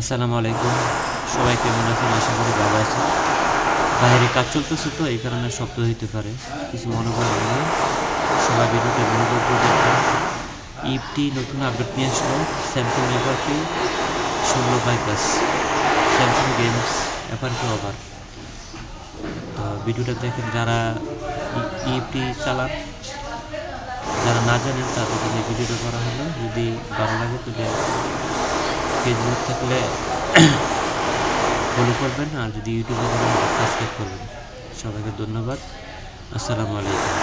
আসসালামু আলাইকুম। সবাই কেমন আছেন? আশা করি ভালো আছেন। বাইরে কাজ চলতেছে তো, এই কারণে শব্দ হইতে পারে। কিছু মনে করবেন না। সবাই ভিডিওতে মনোযোগ দিয়ে দেখবেন ইপটি নতুন আপডেট নিয়ে আসলো স্যামসাং এফআরপি ষোলো bypass Samsung games FRP over তো ভিডিওটা দেখেন যারা ইপটি চালান, যারা না জানেন তাদের জন্য ভিডিওটা করা হলো। যদি ভালো লাগে তাহলে ফেসবুক থাকলে ফলো করবেন আর যদি ইউটিউবে থাকেন সাবস্ক্রাইব করবেন সবাইকে ধন্যবাদ। আসসালামু আলাইকুম।